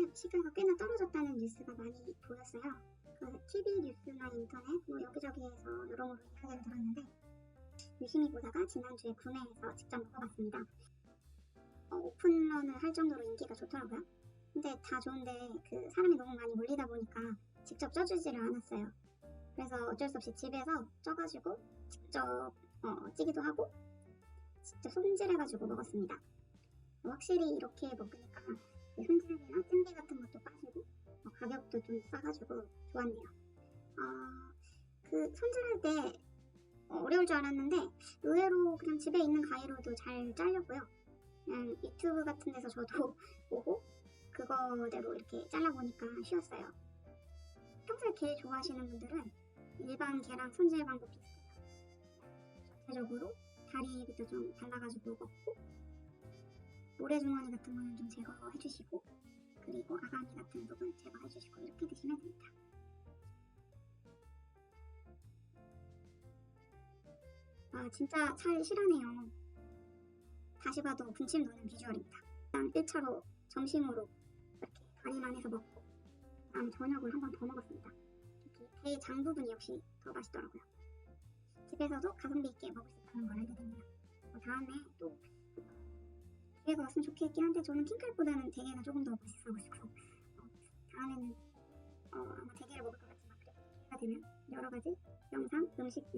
한국의 식욕가 꽤나 떨어졌다는 뉴스가 많이 보였어요. 그 TV 뉴스나 인터넷 뭐 여기저기에서 여러모로 이야기를 들었는데 유심히 보다가 지난주에 구매해서 직접 먹어봤습니다. 어, 오픈런을 할 정도로 인기가 좋더라고요. 근데 다 좋은데 그 사람이 너무 많이 몰리다 보니까 직접 쪄주지를 않았어요. 그래서 어쩔 수 없이 집에서 쪄가지고 직접 어, 찌기도 하고 직접 손질해가지고 먹었습니다. 확실히 이렇게 먹으니까 그 손질이나 찜기 같은 것도 빠지고 어, 가격도 좀 싸가지고 좋았네요. 어, 그 손질할 때 어, 어려울 줄 알았는데 의외로 그냥 집에 있는 가위로도 잘 잘렸고요. 그냥 유튜브 같은 데서 저도 보고 그거대로 이렇게 잘라보니까 쉬웠어요. 평소에 게 좋아하시는 분들은 일반 게랑 손질 방법 비슷해요. 전체적으로 다리부터 좀 발라가지고 먹고 모래주머니 같은 거는 좀 제거해 주시고 그리고 아가미 같은 부분 제거해 주시고 이렇게 드시면 됩니다. 아 진짜 살 실하네요. 다시 봐도 군침 도는 비주얼입니다. 일단 1차로 점심으로 이렇게 간이만 해서 먹고 다음 저녁을 한 번 더 먹었습니다. 특히 대장 부분이 역시 더 맛있더라고요. 집에서도 가성비 있게 먹을 수 있다는 걸 알게 됐네요. 어, 다음에 또 기회가 왔으면 좋겠긴 한데 저는 킹클보다는 대게가 조금 더 맛있어가지고 어, 다음에는 어, 아마 대게를 먹을 것 같지만 그래도 기회가 되면 여러 가지 영상, 음식,